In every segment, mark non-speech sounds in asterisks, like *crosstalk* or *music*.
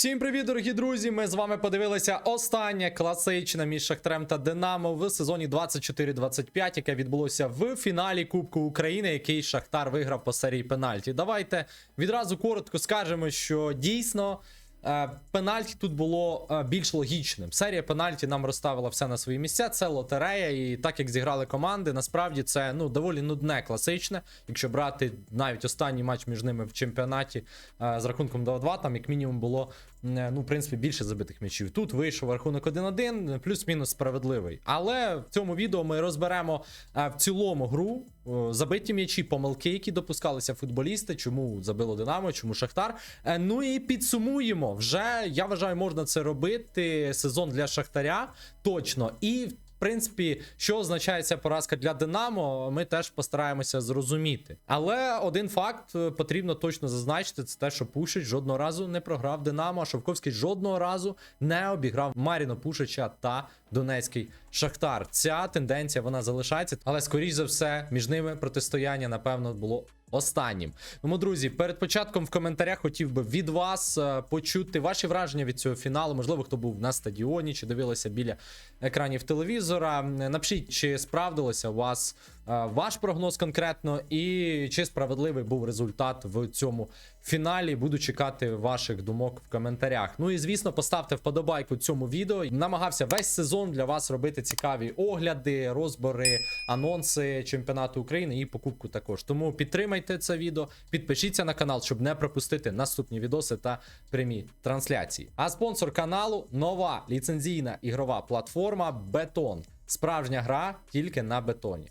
Всім привіт, дорогі друзі! Ми з вами подивилися останнє класичне між Шахтарем та Динамо в сезоні 24-25, яке відбулося в фіналі Кубку України, який Шахтар виграв по серії пенальті. Давайте відразу коротко скажемо, що дійсно. е, Пенальті тут було е, більш логічним. Серія пенальті нам розставила все на свої місця. Це лотерея, і так як зіграли команди, насправді це ну доволі нудне класичне. Якщо брати навіть останній матч між ними в чемпіонаті е, з рахунком 2-2, там як мінімум було ну, в принципі, більше забитих м'ячів. Тут вийшов рахунок 1-1, плюс-мінус справедливий. Але в цьому відео ми розберемо е, в цілому гру. е, Забиті м'ячі, помилки, які допускалися футболісти, чому забило Динамо, чому Шахтар. Е, Ну і підсумуємо. Вже я вважаю, можна це робити. Сезон для Шахтаря точно. І принципі, що означає ця поразка для Динамо, ми теж постараємося зрозуміти. Але один факт е, потрібно точно зазначити: це те, що Пушич жодного разу не програв Динамо, а Шовковський жодного разу не обіграв Маріно Пушича та Донецький Шахтар. Ця тенденція вона залишається, але скоріш за все, між ними протистояння, напевно, було. Останнім тому, друзі, перед початком в коментарях хотів би від вас е, почути ваші враження від цього фіналу. Можливо, хто був на стадіоні чи дивилися біля екранів телевізора. Напишіть, чи справдилося у вас ваш прогноз конкретно, і чи справедливий був результат в цьому фіналі. Буду чекати ваших думок в коментарях. Ну і звісно, поставте вподобайку цьому відео. Намагався весь сезон для вас робити цікаві огляди, розбори, анонси чемпіонату України і покупку також. Тому підтримайте це відео, підпишіться на канал, щоб не пропустити наступні відоси та прямі трансляції. А спонсор каналу нова ліцензійна ігрова платформа Бетон. Справжня гра тільки на бетоні.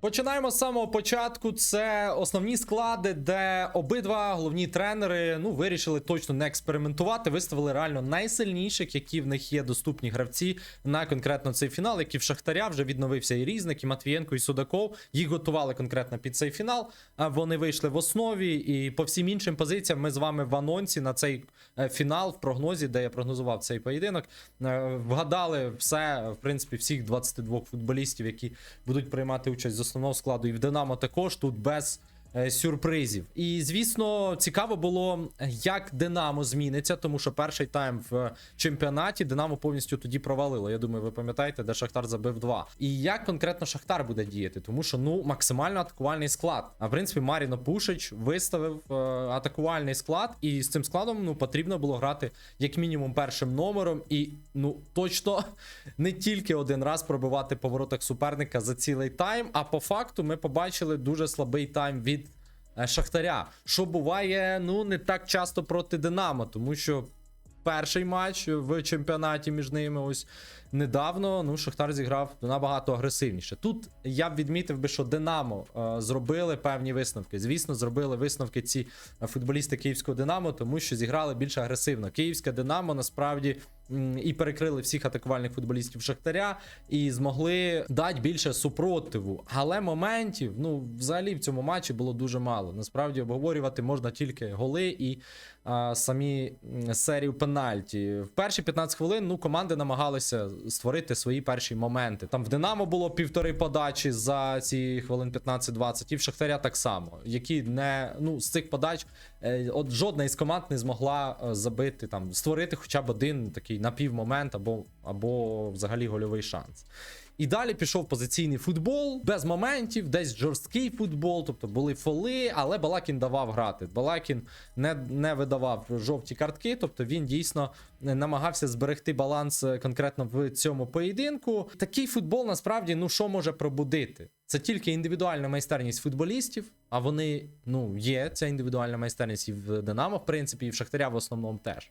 Починаємо з самого початку. Це основні склади, де обидва головні тренери ну вирішили точно не експериментувати. Виставили реально найсильніших, які в них є доступні гравці на конкретно цей фінал, які в Шахтаря вже відновився і Різник, і Матвієнко, і Судаков. Їх готували конкретно під цей фінал. Вони вийшли в основі. І по всім іншим позиціям ми з вами в анонсі на цей е, фінал в прогнозі, де я прогнозував цей поєдинок. е, Вгадали все, в принципі, всіх 22 футболістів, які будуть приймати участь з основного складу. І в Динамо також тут без сюрпризів. І звісно, цікаво було, як Динамо зміниться, тому що перший тайм в чемпіонаті Динамо повністю тоді провалило. Я думаю, ви пам'ятаєте, де Шахтар забив два. І як конкретно Шахтар буде діяти, тому що ну максимально атакувальний склад. А в принципі, Маріно Пушич виставив е, атакувальний склад, і з цим складом ну потрібно було грати як мінімум першим номером, і ну точно *laughs* не тільки один раз пробивати по суперника за цілий тайм. А по факту ми побачили дуже слабий тайм від е, Шахтаря, що буває ну не так часто проти Динамо, тому що. Перший матч в чемпіонаті між ними ось недавно. Ну, Шахтар зіграв набагато агресивніше. Тут я б відмітив би, що Динамо е, зробили певні висновки. Звісно, зробили висновки ці е, футболісти київського Динамо, тому що зіграли більш агресивно. Київське Динамо насправді і перекрили всіх атакувальних футболістів Шахтаря, і змогли дати більше супротиву. Але моментів, ну, взагалі в цьому матчі було дуже мало. Насправді обговорювати можна тільки голи і а, самі серію пенальті. В перші 15 хвилин ну, команди намагалися створити свої перші моменти. Там в Динамо було півтори подачі за ці хвилин 15-20, і в Шахтаря так само, які не ну з цих подач от жодна із команд не змогла е, забити там, створити хоча б один такий напівмомент або, або взагалі гольовий шанс. І далі пішов позиційний футбол без моментів, десь жорсткий футбол, тобто були фоли, але Балакін давав грати. Балакін не, не видавав жовті картки, тобто він дійсно намагався зберегти баланс е, конкретно в цьому поєдинку. Такий футбол насправді ну що може пробудити? Це тільки індивідуальна майстерність футболістів, а вони ну є ця індивідуальна майстерність і в Динамо, в принципі, і в Шахтаря в основному теж.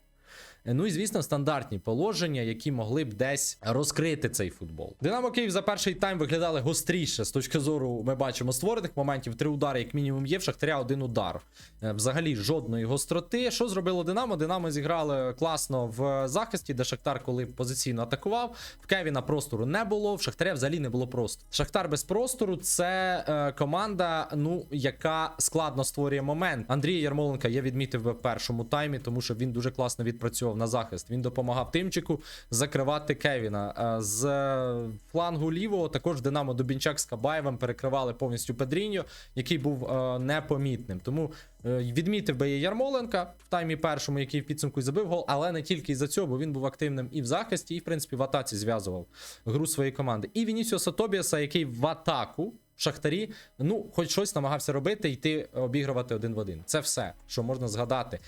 Ну і звісно, стандартні положення, які могли б десь розкрити цей футбол. Динамо Київ за перший тайм виглядали гостріше з точки зору. Ми бачимо створених моментів. Три удари, як мінімум, є. В Шахтаря один удар. Е, Взагалі жодної гостроти. Що зробило Динамо? Динамо зіграли класно в захисті, де Шахтар, коли позиційно атакував. В Кевіна простору не було. В Шахтаря взагалі не було простору. Шахтар без простору це е, команда, ну яка складно створює момент. Андрія Ярмоленка я відмітив би в першому таймі, тому що він дуже класно від на захист. Він допомагав Тимчику закривати Кевіна. Е, З е, флангу лівого також Динамо Дубінчак з Кабаєвим перекривали повністю Педріньо, який був е, непомітним. Тому відмітив би я Ярмоленка в таймі першому, який в підсумку забив гол, але не тільки із-за цього, бо він був активним і в захисті, і в принципі в атаці зв'язував гру своєї команди. І Вінісіоса Тобіаса, який в атаку. Шахтарі, ну, хоч щось намагався робити, йти обігрувати один в один. Це все, що можна згадати.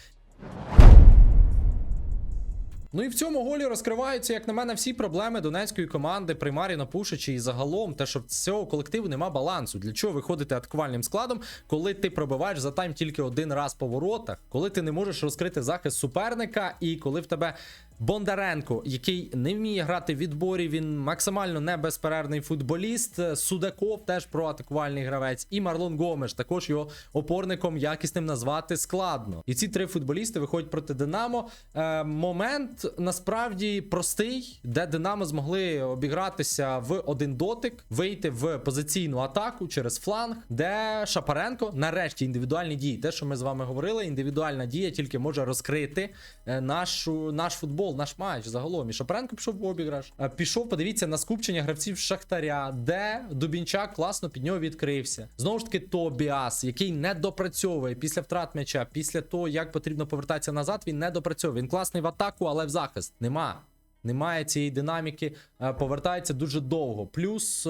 Ну і в цьому голі розкриваються, як на мене, всі проблеми донецької команди при на Пушичі і загалом те, що в цього колективу нема балансу. Для чого виходити атакувальним складом, коли ти пробиваєш за тайм тільки один раз по воротах, коли ти не можеш розкрити захист суперника, і коли в тебе Бондаренко, який не вміє грати в відборі, він максимально не безперервний футболіст. Судаков теж проатакувальний гравець, і Марлон Гомеш також його опорником якісним назвати складно. І ці три футболісти виходять проти Динамо. Е, момент насправді простий, де Динамо змогли обігратися в один дотик, вийти в позиційну атаку через фланг, де Шапаренко нарешті індивідуальні дії. Те, що ми з вами говорили, індивідуальна дія тільки може розкрити е, нашу, наш футбол, наш матч загалом. І Шапаренко пішов в обіграш. Пішов, подивіться на скупчення гравців Шахтаря, де Дубінчак класно під нього відкрився. Знову ж таки, Тобіас, який не допрацьовує після втрат м'яча, після того, як потрібно повертатися назад, він не допрацьовує. Він класний в атаку, але в захист нема. Немає цієї динаміки, е, повертається дуже довго. Плюс, е,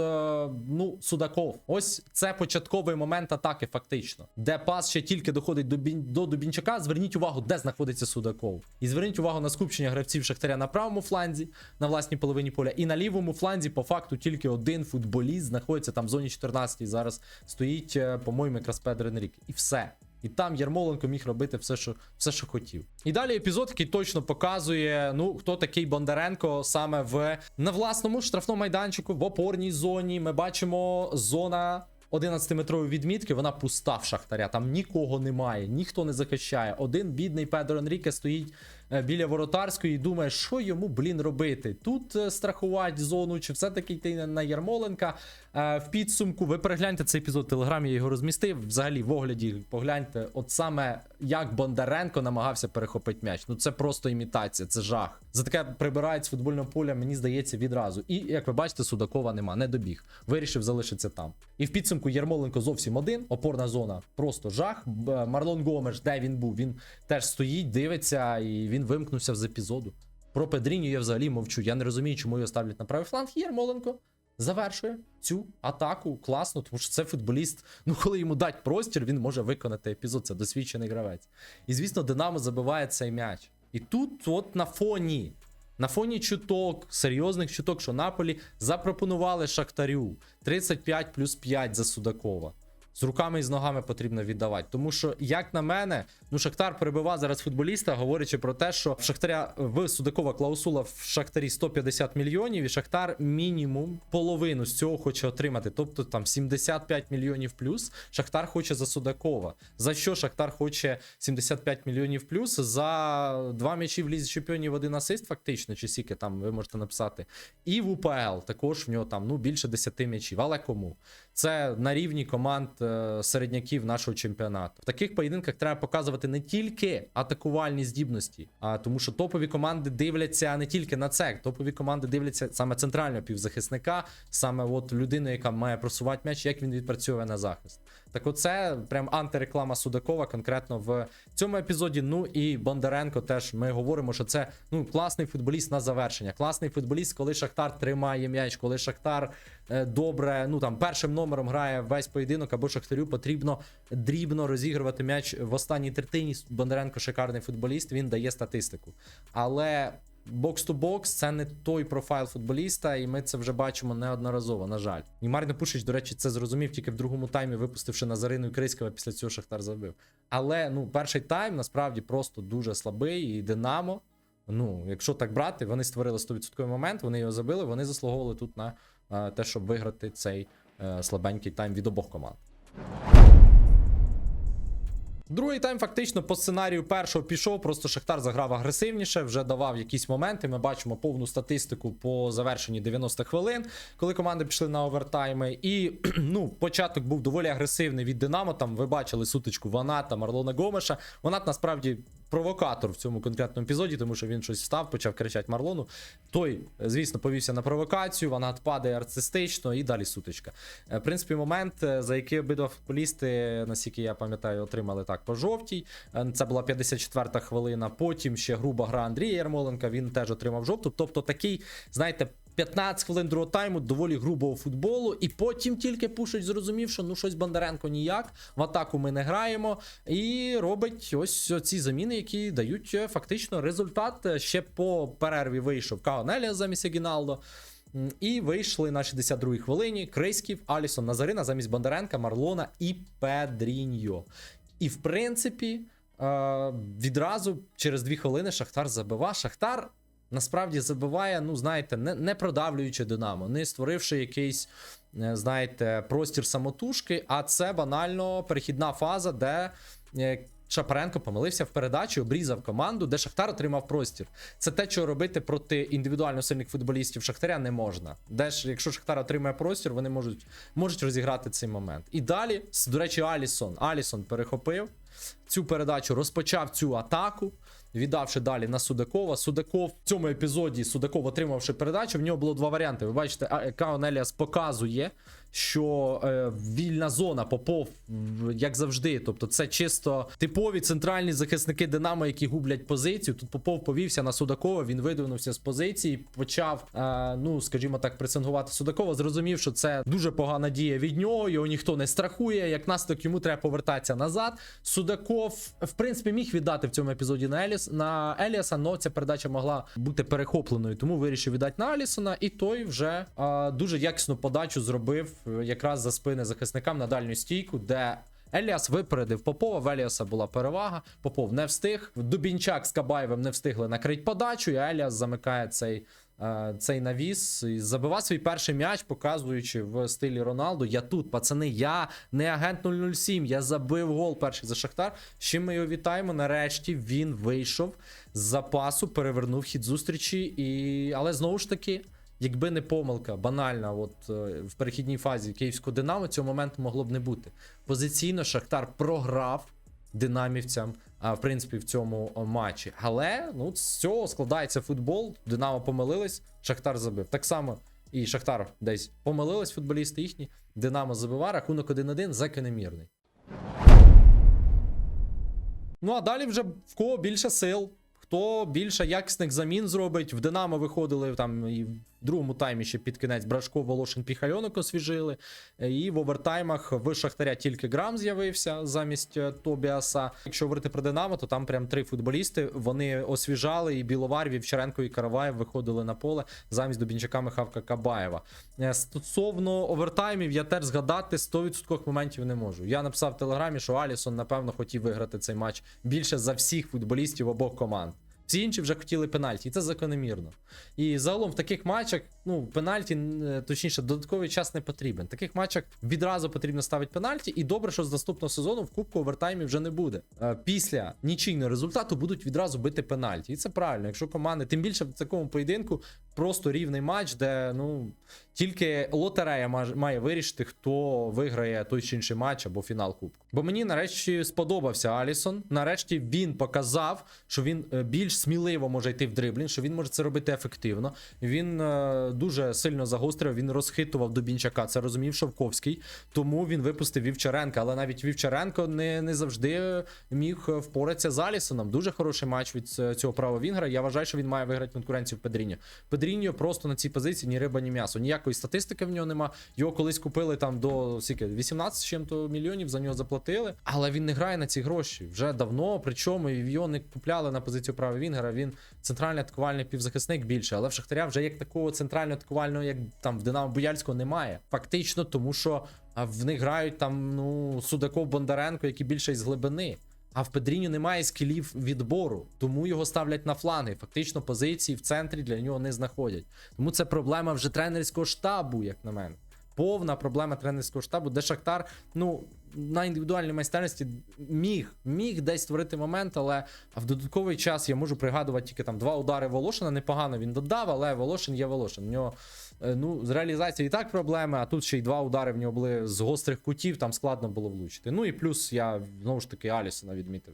ну, Судаков. Ось це початковий момент атаки, фактично. Де пас ще тільки доходить до, до Дубінчака. Зверніть увагу, де знаходиться Судаков. І зверніть увагу на скупчення гравців Шахтаря на правому фланзі, на власній половині поля. І на лівому фланзі, по факту, тільки один футболіст знаходиться там в зоні 14 зараз стоїть, е, по-моєму, якраз Педро Енрік. І все. І там Ярмоленко міг робити все, що все, що хотів. І далі епізод, який точно показує, ну хто такий Бондаренко саме в на власному штрафному майданчику в опорній зоні. Ми бачимо зона. 11-метрової відмітки, вона пуста в Шахтаря. Там нікого немає, ніхто не захищає. Один бідний Педро Енріке стоїть е, біля воротарської і думає, що йому, блін, робити. Тут е, страхувати зону, чи все-таки йти на- на Ярмоленка. Е, В підсумку ви перегляньте цей епізод в телеграмі, я його розмістив. Взагалі, в огляді погляньте, от саме як Бондаренко намагався перехопити м'яч. Ну це просто імітація, це жах. За таке прибирають з футбольного поля, мені здається, відразу. І як ви бачите, Судакова нема, не добіг. Вирішив залишитися там. І в підсумку Ярмоленко зовсім один. Опорна зона просто жах. Марлон Гомеш, де він був? Він теж стоїть, дивиться, і він вимкнувся з епізоду. Про Педріню я взагалі мовчу. Я не розумію, чому його ставлять на правий фланг. Ярмоленко завершує цю атаку класно, тому що це футболіст. Ну, коли йому дать простір, він може виконати епізод. Це досвідчений гравець. І звісно, Динамо забиває цей м'яч. І тут, от на фоні. На фоні чуток, серйозних чуток, що Наполі запропонували Шахтарю 35 плюс 5 за Судакова. З руками і з ногами потрібно віддавати. Тому що, як на мене, ну Шахтар перебивав зараз футболіста, говорячи про те, що в Шахтаря в Судакова клаусула в Шахтарі 150 мільйонів, і Шахтар мінімум половину з цього хоче отримати. Тобто там 75 мільйонів плюс Шахтар хоче за Судакова. За що Шахтар хоче 75 мільйонів плюс? За два м'ячі в лізі чемпіонів один асист, фактично, чи скільки там ви можете написати. І в УПЛ також в нього там ну більше 10 м'ячів. Але кому? Це на рівні команд середняків нашого чемпіонату. В таких поєдинках треба показувати не тільки атакувальні здібності, а тому, що топові команди дивляться не тільки на це. Топові команди дивляться саме центрального півзахисника, саме от людину, яка має просувати м'яч, як він відпрацьовує на захист. Так, оце прям антиреклама Судакова конкретно в цьому епізоді. Ну і Бондаренко теж ми говоримо, що це ну класний футболіст на завершення. Класний футболіст, коли Шахтар тримає м'яч, коли Шахтар е, добре, ну там першим номером грає весь поєдинок, або Шахтарю потрібно дрібно розігрувати м'яч в останній третині. Бондаренко шикарний футболіст, він дає статистику. Але бокс-то-бокс це не той профайл футболіста, і ми це вже бачимо неодноразово, на жаль. І Маріно Пушич, до речі, це зрозумів тільки в другому таймі, випустивши Назарину і Криськова, після цього Шахтар забив. Але ну, перший тайм насправді просто дуже слабий, і Динамо. Ну, якщо так брати, вони створили 100% момент, вони його забили, вони заслуговували тут на е, те, щоб виграти цей е, слабенький тайм від обох команд. Другий тайм фактично по сценарію першого пішов. Просто Шахтар заграв агресивніше, вже давав якісь моменти. Ми бачимо повну статистику по завершенні 90 хвилин, коли команди пішли на овертайми. І *clears throat* ну, початок був доволі агресивний від Динамо. Там ви бачили сутичку Ваната, Марлона Гомеша. Ванат насправді провокатор в цьому конкретному епізоді, тому що він щось встав, почав кричати Марлону. Той, звісно, повівся на провокацію, вона падає артистично і далі сутичка. Е, В принципі, момент, е, за який обидва футболісти, наскільки я пам'ятаю, отримали так по жовтій. Е, Це була 54-та хвилина. Потім ще груба гра Андрія Ярмоленка. Він теж отримав жовту. Тобто такий, знаєте. 15 хвилин другого тайму доволі грубого футболу, і потім тільки Пушич зрозумів, що ну щось Бондаренко ніяк, в атаку ми не граємо, і робить ось ці заміни, які дають е, фактично результат. Е, Ще по перерві вийшов Каонелія замість Егіналдо. І вийшли на 62-й хвилині Крейськів, Алісон, Назарина замість Бондаренка, Марлона і Педріньо. І в принципі, е, відразу через дві хвилини Шахтар забива. Шахтар насправді забиває, ну знаєте, не, не продавлюючи Динамо, не створивши якийсь, е, знаєте, простір самотужки, а це банально перехідна фаза, де. е, Шапаренко помилився в передачі, обрізав команду, де Шахтар отримав простір. Це те, що робити проти індивідуально сильних футболістів Шахтаря не можна. Де ж, якщо Шахтар отримає простір, вони можуть, можуть розіграти цей момент. І далі, до речі, Алісон. Алісон перехопив цю передачу, розпочав цю атаку, віддавши далі на Судакова. Судаков в цьому епізоді Судаков, отримавши передачу, в нього було два варіанти. Ви бачите, а- Каон Еліас показує, що е, вільна зона Попов, як завжди. Тобто, це чисто типові центральні захисники Динамо, які гублять позицію. Тут Попов повівся на Судакова, він видвинувся з позиції, почав, е, ну скажімо так, пресингувати Судакова. Зрозумів, що це дуже погана дія від нього. Його ніхто не страхує. Як наслідок йому треба повертатися назад. Судаков, в принципі, міг віддати в цьому епізоді на Еліс на Еліаса, але ця передача могла бути перехопленою, тому вирішив віддати на Алісона, і той вже е, дуже якісну подачу зробив якраз за спини захисникам на дальню стійку, де. Еліас випередив Попова, в Еліаса була перевага. Попов не встиг. Дубінчак з Кабаєвим не встигли накрити подачу, і Еліас замикає цей, е, цей навіс. І забивав свій перший м'яч, показуючи в стилі Роналду: Я тут, пацани, я не агент 007, я забив гол перший за Шахтар. Чим ми його вітаємо. Нарешті він вийшов з запасу, перевернув хід зустрічі. І... Але знову ж таки. Якби не помилка, банальна, от е, в перехідній фазі київського Динамо, цього моменту могло б не бути. Позиційно Шахтар програв динамівцям, а, в принципі, в цьому матчі. Але ну, з цього складається футбол. Динамо помилились, Шахтар забив. Так само і Шахтар десь помилились футболісти їхні. Динамо забива, рахунок 1-1 закономірний. Ну а далі вже в кого більше сил, хто більше якісних замін зробить. В Динамо виходили там і другому таймі ще під кінець Брашко, Волошин, Піхальонок освіжили. Е, І в овертаймах в Шахтаря тільки Грам з'явився замість е, Тобіаса. Якщо говорити про Динамо, то там прям три футболісти. Вони освіжали і Біловар, Вівчаренко і Караваєв виходили на поле замість Дубінчака Михавка Кабаєва. Е, Стосовно овертаймів, я теж згадати 100% моментів не можу. Я написав в телеграмі, що Алісон, напевно, хотів виграти цей матч більше за всіх футболістів обох команд. Всі інші вже хотіли пенальті, і це закономірно. І загалом в таких матчах, ну, пенальті, е, точніше, додатковий час не потрібен. В таких матчах відразу потрібно ставити пенальті, і добре, що з наступного сезону в Кубку овертаймів вже не буде. Е, Після нічийного результату будуть відразу бити пенальті. І це правильно. Якщо команди, тим більше в такому поєдинку, просто рівний матч, де ну тільки лотерея має вирішити, хто виграє той чи інший матч або фінал Кубку. Бо мені нарешті сподобався Алісон. Нарешті він показав, що він е, більш сміливо може йти в дриблінг, що він може це робити ефективно. Він е, дуже сильно загострив, він розхитував Дубінчака. Це розумів Шовковський, тому він випустив Вівчаренка. Але навіть Вівчаренко не, не завжди міг впоратися з Алісоном. Дуже хороший матч від е, цього правого Вінгера. Я вважаю, що він має виграти конкуренцію в Педріньо. Педріньо просто на цій позиції ні риба, ні м'ясо. Ніякої статистики в нього нема. Його колись купили там до скільки, 18 з чим-то мільйонів за нього заплатили. Але він не грає на ці гроші вже давно. Причому його не купляли на позицію правого Вінгера. Він центральний атакувальний півзахисник більше. Але в Шахтаря вже як такого центрального атакувального, як там в Динамо Буяльського, немає. Фактично, тому що в них грають там ну Судаков Бондаренко, які більше із глибини. А в Педріню немає скілів відбору, тому його ставлять на фланги. Фактично позиції в центрі для нього не знаходять. Тому це проблема вже тренерського штабу, як на мене. Повна проблема тренерського штабу, де Шахтар, ну, на індивідуальній майстерності міг, міг десь створити момент, але в додатковий час я можу пригадувати тільки там два удари Волошина. Непогано він додав, але Волошин є Волошин. У нього е, ну, з реалізацією і так проблеми, а тут ще й два удари в нього були з гострих кутів, там складно було влучити. Ну і плюс я знову ж таки Алісона відмітив.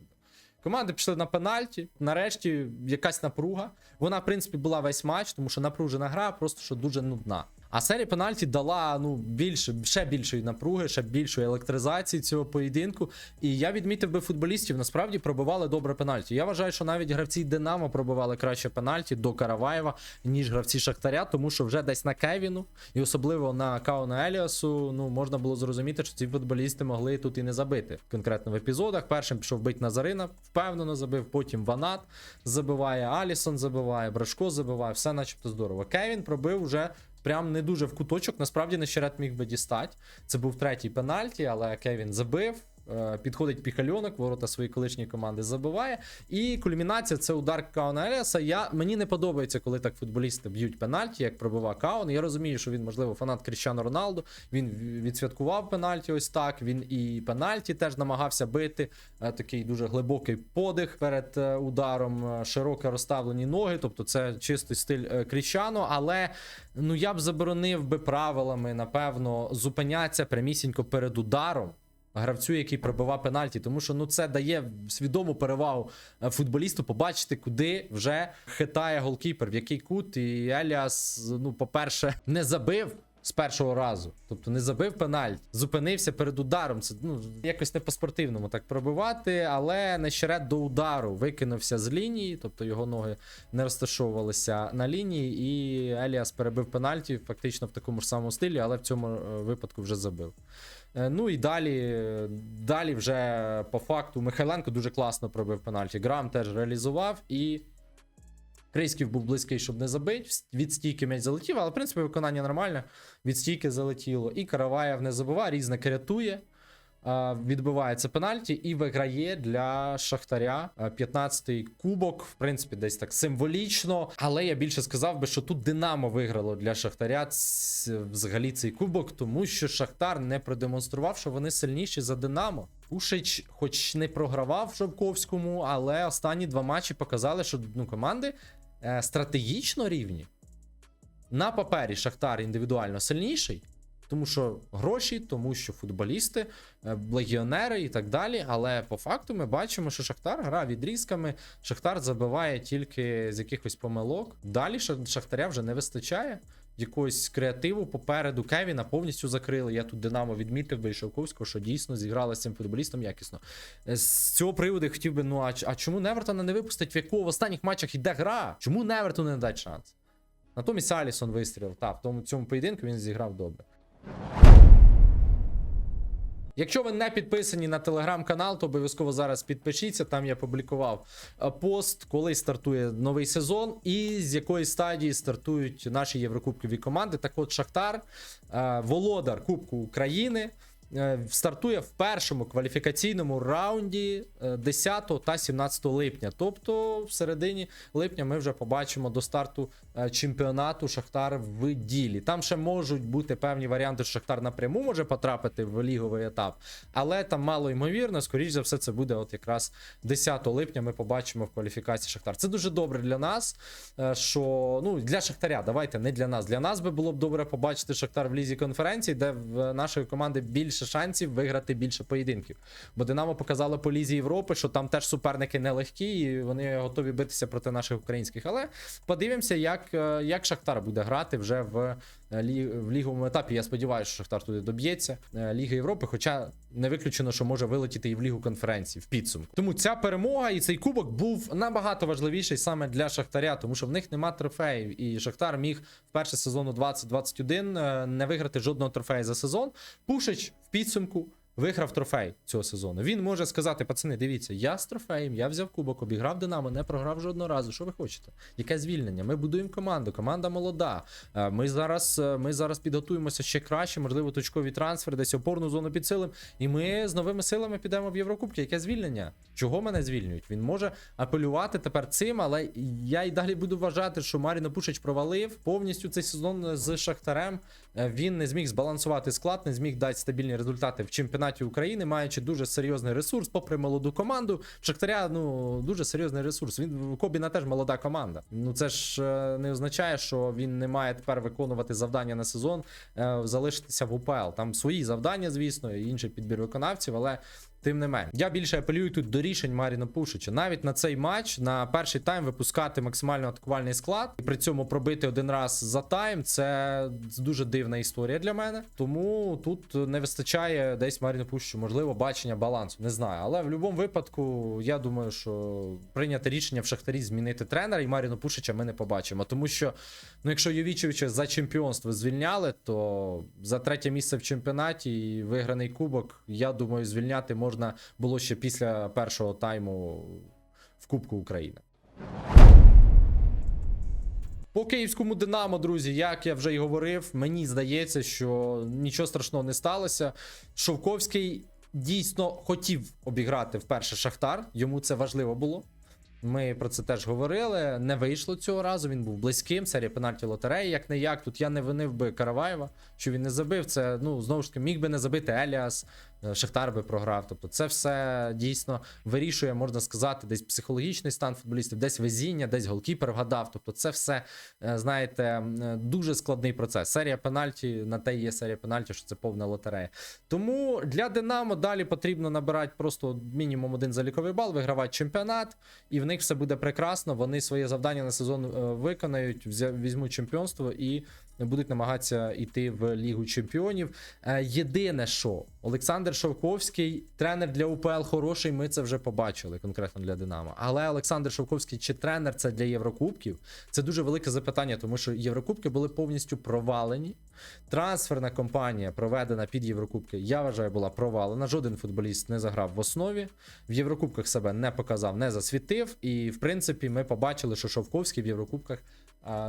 Команди пішли на пенальті. Нарешті якась напруга. Вона, в принципі, була весь матч, тому що напружена гра, просто що дуже нудна. А серія пенальті дала ну більше, ще більшої напруги, ще більшої електризації цього поєдинку. І я відмітив би футболістів, насправді пробивали добре пенальті. Я вважаю, що навіть гравці Динамо пробивали краще пенальті до Караваєва, ніж гравці Шахтаря, тому що вже десь на Кевіну, і особливо на Кауна Еліасу, ну можна було зрозуміти, що ці футболісти могли тут і не забити. Конкретно в епізодах. Першим пішов бить Назарина, впевнено забив. Потім Ванат забиває, Алісон забиває, Брашко забиває, все начебто здорово. Кевін пробив вже прям не дуже в куточок. Насправді Нещерет міг би дістати. Це був третій пенальті, але Кевін забив. Е, Підходить піхальонок, ворота своєї колишньої команди забиває. І кульмінація це удар Кауна Еліаса. Я, мені не подобається, коли так футболісти б'ють пенальті, як пробивав Каун. Я розумію, що він, можливо, фанат Кріщану Роналду. Він відсвяткував пенальті ось так. Він і пенальті теж намагався бити. Е, Такий дуже глибокий подих перед е, ударом, широко розставлені ноги. Тобто це чистий стиль Кріщану. Але ну я б заборонив би правилами, напевно, зупинятися прямісінько перед ударом гравцю, який пробивав пенальті, тому що ну це дає свідому перевагу е, футболісту побачити, куди вже хитає голкіпер, в який кут. І Еліас, ну, по-перше, не забив. З першого разу, тобто не забив пенальт, зупинився перед ударом. Це ну якось не по-спортивному так пробивати, але нещерет до удару викинувся з лінії, тобто його ноги не розташовувалися на лінії, і Еліас перебив пенальті фактично в такому ж самому стилі, але в цьому е, випадку вже забив. Е, Ну і далі, далі вже по факту Михайленко дуже класно пробив пенальті. Грам теж реалізував і. Крейськів був близький, щоб не забити. Від стійки м'яч залетів, але в принципі виконання нормальне. Від стійки залетіло. І Караваєв не забуває, різник рятує. А, Відбивається пенальті і виграє для Шахтаря 15-й кубок. В принципі, десь так символічно. Але я більше сказав би, що тут Динамо виграло для Шахтаря взагалі цей кубок, тому що Шахтар не продемонстрував, що вони сильніші за Динамо. Пушич, хоч не програвав Жовковському, але останні два матчі показали, що ну, команди е, стратегічно рівні. На папері Шахтар індивідуально сильніший, тому що гроші, тому що футболісти, е, легіонери і так далі. Але по факту ми бачимо, що Шахтар гра відрізками. Шахтар забиває тільки з якихось помилок. Далі Шахтаря вже не вистачає. Якогось креативу попереду Кевіна повністю закрили. Я тут Динамо відмітив би Шовковського, що дійсно зіграли з цим футболістом якісно. Е, З цього приводу я хотів би, ну а, а чому Невертона не випустить, в якого в останніх матчах йде гра? Чому Невертону не дать шанс? Натомість Алісон вистрілив. Так, в тому цьому поєдинку він зіграв добре. Якщо ви не підписані на телеграм-канал, то обов'язково зараз підпишіться. Там я публікував е, пост, коли стартує новий сезон, і з якої стадії стартують наші єврокубкові команди. Так от Шахтар, е, володар Кубку України. Е, Стартує в першому кваліфікаційному раунді е, 10 та 17 липня. Тобто, в середині липня ми вже побачимо до старту е, чемпіонату Шахтар в ділі. Там ще можуть бути певні варіанти, що Шахтар напряму може потрапити в ліговий етап, але там мало ймовірно. Скоріш за все, це буде от якраз 10 липня. Ми побачимо в кваліфікації Шахтар. Це дуже добре для нас. е, Що ну для Шахтаря, давайте не для нас. Для нас би було б добре побачити Шахтар в лізі конференції, де в нашої команди більше шансів виграти більше поєдинків. Бо Динамо показало по лізі Європи, що там теж суперники нелегкі, і вони готові битися проти наших українських. Але подивимося, як, е, як Шахтар буде грати вже в, е, лі- в ліговому етапі. Я сподіваюся, що Шахтар туди доб'ється е, Ліги Європи, хоча не виключено, що може вилетіти і в Лігу конференцій в підсумку. Тому ця перемога і цей кубок був набагато важливіший саме для Шахтаря, тому що в них нема трофеїв. І Шахтар міг в перше сезону 2021 е, не виграти жодного трофею за сезон. Пушич в підсумку. Виграв трофей цього сезону. Він може сказати: пацани, дивіться, я з трофеєм, я взяв кубок, обіграв Динамо, не програв жодного разу. Що ви хочете? Яке звільнення? Ми будуємо команду, команда молода. Е, Ми зараз, е, ми зараз підготуємося ще краще, можливо, точкові трансфери, десь опорну зону підсилим. І ми з новими силами підемо в Єврокубки. Яке звільнення? Чого мене звільнюють? Він може апелювати тепер цим, але я й далі буду вважати, що Маріно Пушич провалив повністю цей сезон з Шахтарем. Е, Він не зміг збалансувати склад, не зміг дати стабільні результати в чемпіонаті України, маючи дуже серйозний ресурс, попри молоду команду. Шахтаря ну дуже серйозний ресурс. Він Кобіна теж молода команда. Ну це ж е, не означає, що він не має тепер виконувати завдання на сезон, е, залишитися в УПЛ. Там свої завдання, звісно, інший підбір виконавців, але. Тим не менш, я більше апелюю тут до рішень Маріна Пушича. Навіть на цей матч на перший тайм випускати максимально атакувальний склад і при цьому пробити один раз за тайм. Це дуже дивна історія для мене. Тому тут не вистачає десь Маріну Пушичу, можливо, бачення балансу. Не знаю. Але в будь-якому випадку я думаю, що прийняти рішення в Шахтарі змінити тренера і Маріну Пушича ми не побачимо. Тому що, ну, якщо Йовічевича за чемпіонство звільняли, то за третє місце в чемпіонаті і виграний кубок, я думаю, звільняти можна було ще після першого тайму в Кубку України. По київському Динамо, друзі, як я вже й говорив, мені здається, що нічого страшного не сталося. Шовковський дійсно хотів обіграти вперше Шахтар. Йому це важливо було. Ми про це теж говорили. Не вийшло цього разу. Він був близьким. Серія пенальті лотереї, як не як. Тут я не винив би Караваєва, що він не забив. Це ну знову ж таки міг би не забити Еліас. Е, Шахтар би програв. Тобто, це все дійсно вирішує, можна сказати, десь психологічний стан футболістів, десь везіння, десь голкіпер вгадав. Тобто, це все, е, знаєте, дуже складний процес. Серія пенальті на те є серія пенальті, що це повна лотерея. Тому для Динамо далі потрібно набирати просто мінімум один заліковий бал, вигравати чемпіонат, і в них все буде прекрасно. Вони своє завдання на сезон е, виконають, візьмуть чемпіонство і будуть намагатися йти в Лігу Чемпіонів. Е, Єдине, що Олександр Шовковський, тренер для УПЛ хороший, ми це вже побачили конкретно для Динамо. Але Олександр Шовковський чи тренер це для Єврокубків? Це дуже велике запитання, тому що Єврокубки були повністю провалені. Трансферна кампанія, проведена під Єврокубки, я вважаю, була провалена. Жоден футболіст не заграв в основі. В Єврокубках себе не показав, не засвітив. І в принципі, ми побачили, що Шовковський в Єврокубках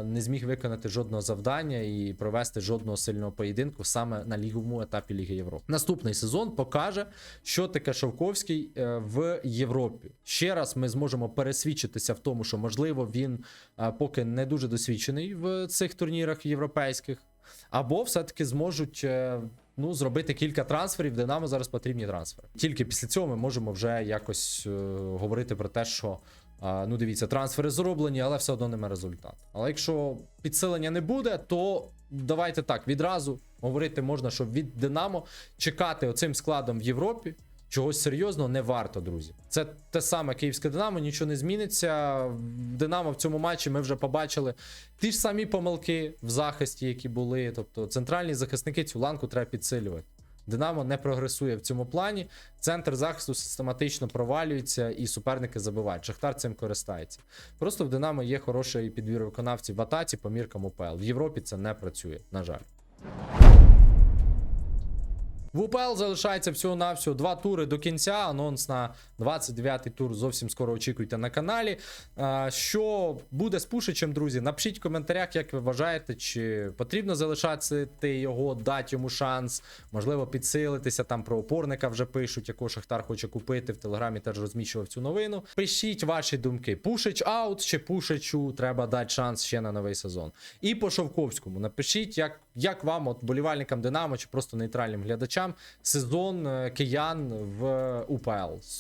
не зміг виконати жодного завдання і провести жодного сильного поєдинку саме на ліговому етапі Ліги Європи. Наступний сезон покаже, що таке Шовковський е, в Європі. Ще раз ми зможемо пересвідчитися в тому, що можливо він поки не дуже досвідчений в цих турнірах європейських, або все-таки зможуть. е, Ну, зробити кілька трансферів. Динамо зараз потрібні трансфери. Тільки після цього ми можемо вже якось е, говорити про те, що а, ну дивіться, трансфери зроблені, але все одно немає результату. Але якщо підсилення не буде, то давайте так відразу говорити можна, що від Динамо чекати оцим складом в Європі. Чогось серйозного не варто, друзі. Це те саме київське Динамо, нічого не зміниться. Динамо в цьому матчі ми вже побачили ті ж самі помилки в захисті, які були. Тобто центральні захисники цю ланку треба підсилювати. Динамо не прогресує в цьому плані. Центр захисту систематично провалюється і суперники забивають. Шахтар цим користається. Просто в Динамо є хороший підбір виконавців в атаці по міркам УПЛ. В Європі це не працює, на жаль. В УПЛ залишається всього-навсього два тури до кінця. Анонс на 29-й тур зовсім скоро очікуйте на каналі. Що буде з Пушичем, друзі? Напишіть в коментарях, як ви вважаєте, чи потрібно залишати його, дати йому шанс, можливо, підсилитися. Там про опорника вже пишуть, якого Шахтар хоче купити. В телеграмі теж розміщував цю новину. Пишіть ваші думки. Пушич аут чи Пушичу треба дати шанс ще на новий сезон. І по Шовковському напишіть, як, як вам, от болівальникам Динамо, чи просто нейтральним глядачам, сезон е, киян в УПЛ,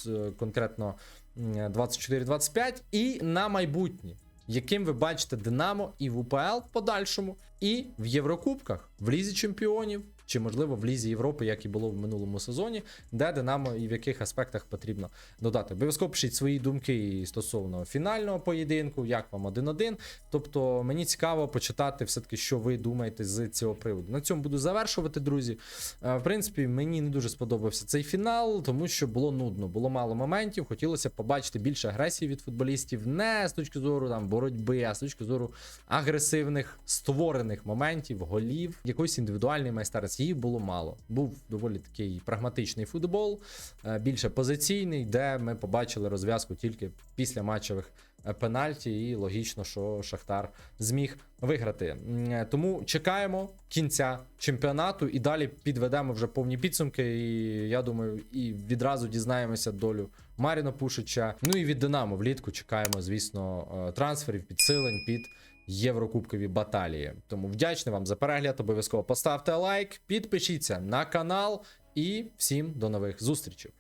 е, конкретно 24-25, і на майбутнє. Яким ви бачите Динамо і в УПЛ в подальшому, і в Єврокубках, в Лізі Чемпіонів, чи можливо в Лізі Європи, як і було в минулому сезоні, де Динамо і в яких аспектах потрібно додати. Обов'язково пишіть свої думки стосовно фінального поєдинку, як вам 1-1. Тобто мені цікаво почитати все-таки, що ви думаєте з цього приводу. На цьому буду завершувати, друзі. Е, В принципі, мені не дуже сподобався цей фінал, тому що було нудно, було мало моментів. Хотілося побачити більше агресії від футболістів, не з точки зору там боротьби, а з точки зору агресивних створених моментів, голів, якоїсь індивідуальної майстерності. Її було мало. Був доволі такий прагматичний футбол, е, більше позиційний, де ми побачили розв'язку тільки після матчевих е, пенальті, і логічно, що Шахтар зміг виграти. Е, Тому чекаємо кінця чемпіонату і далі підведемо вже повні підсумки. І я думаю, і відразу дізнаємося долю Маріна Пушича. Ну і від Динамо влітку чекаємо, звісно, трансферів, підсилень під. Єврокубкові баталії. Тому вдячний вам за перегляд. Обов'язково поставте лайк, підпишіться на канал і всім до нових зустрічей.